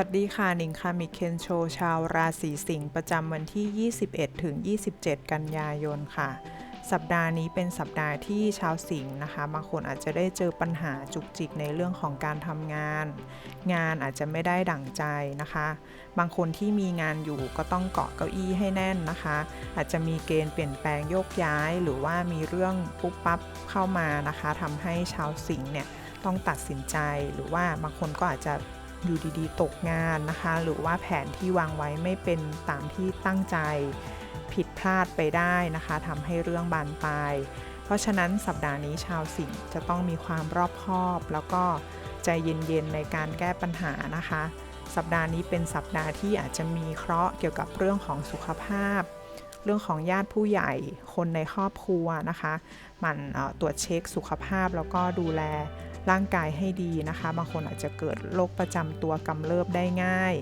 วัสดีค่ะนิงคามิเคนโชชาวราศีสิงห์ประจำวันที่ 21ถึง27 กันยายนค่ะ สัปดาห์นี้เป็นสัปดาห์ที่ชาวสิงห์นะคะบางคนอาจจะได้เจอปัญหาจุกจิกในเรื่องของการทำงาน งานอาจจะไม่ได้ดั่งใจนะคะ บางคนที่มีงานอยู่ก็ต้องเกาะเก้าอี้ให้แน่นนะคะ อาจจะมีเกณฑ์เปลี่ยนแปลงโยกย้าย หรือว่ามีเรื่องปุ๊บปั๊บเข้ามานะคะทำให้ชาวสิงห์เนี่ยต้องตัดสินใจหรือว่าบางคนก็อาจจะ อยู่ดีๆ ตกงานนะคะ หรือว่าแผนที่วางไว้ไม่เป็นตามที่ตั้งใจผิดพลาดไปได้นะคะทำให้เรื่องบานปลาย เพราะฉะนั้นสัปดาห์นี้ชาวสิงห์จะต้องมีความรอบคอบ แล้วก็ใจเย็นๆในการแก้ปัญหานะคะ สัปดาห์นี้เป็นสัปดาห์ที่อาจจะมีเคราะห์เกี่ยวกับเรื่องของสุขภาพ เรื่องของญาติผู้ใหญ่คนในครอบครัวนะคะ มันตรวจเช็คสุขภาพแล้วก็ดูแล ร่างกายให้ดีนะคะ บางคนอาจจะเกิดโรคประจำตัวกำเริบได้ง่าย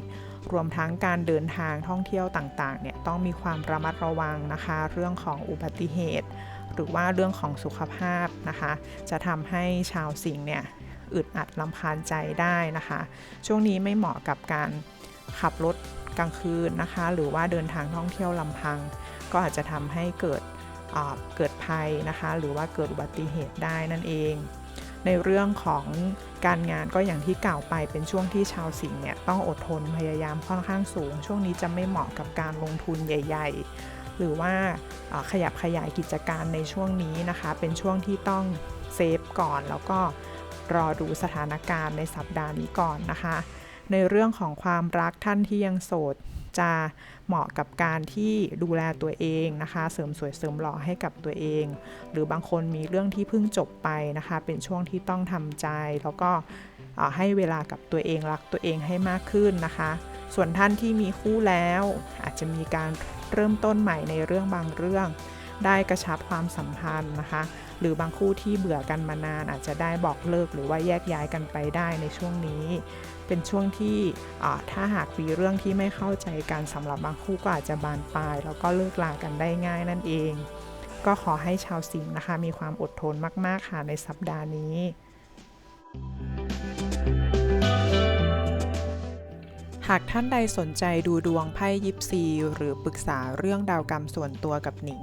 รวมทั้งการเดินทางท่องเที่ยวต่างๆเนี่ยต้องมีความระมัดระวังนะคะ เรื่องของอุบัติเหตุ หรือว่าเรื่องของสุขภาพนะคะ จะทำให้ชาวสิงห์เนี่ยอึดอัดลำพานใจได้นะคะ ช่วงนี้ไม่เหมาะกับการขับรถกลางคืนนะคะ หรือว่าเดินทางท่องเที่ยวลำพัง ก็อาจจะทำให้เกิดเกิดภัยนะคะ หรือว่าเกิดอุบัติเหตุได้นั่นเอง ในเรื่องของการงานก็อย่างที่กล่าวไปเป็นช่วงที่ชาวสิงห์เนี่ยต้องอดทนพยายามค่อนข้างสูง ช่วงนี้จะไม่เหมาะกับการลงทุนใหญ่ ๆ หรือว่าขยับขยายกิจการในช่วงนี้นะคะ เป็นช่วงที่ต้องเซฟก่อนแล้วก็รอดูสถานการณ์ในสัปดาห์นี้ก่อนนะคะ ในเรื่องของความรักท่านที่ยังโสด จะเหมาะกับการที่ดูแลตัวเองนะคะ เสริมสวยเสริมหล่อให้กับตัวเอง หรือบางคนมีเรื่องที่เพิ่งจบไปนะคะ เป็นช่วงที่ต้องทำใจ แล้วก็ให้เวลากับตัวเองรักตัวเองให้มากขึ้นนะคะ ส่วนท่านที่มีคู่แล้วอาจจะมีการเริ่มต้นใหม่ในเรื่องบางเรื่อง ได้กระชับความสัมพันธ์นะคะ หรือบางคู่ที่เบื่อกันมานานอาจจะได้บอกเลิกหรือว่าแยกย้ายกันไปได้ในช่วงนี้ เป็นช่วงที่ถ้าหากมีเรื่องที่ไม่เข้าใจกันสำหรับบางคู่ก็อาจจะบานปลายแล้วก็เลิกลากันได้ง่ายนั่นเอง ก็ขอให้ชาวสิงห์นะคะ มีความอดทนมาก ๆ ค่ะในสัปดาห์นี้หากท่านใดสนใจดูดวงไพ่ยิปซี หรือปรึกษาเรื่องดาวกรรมส่วนตัวกับหนิง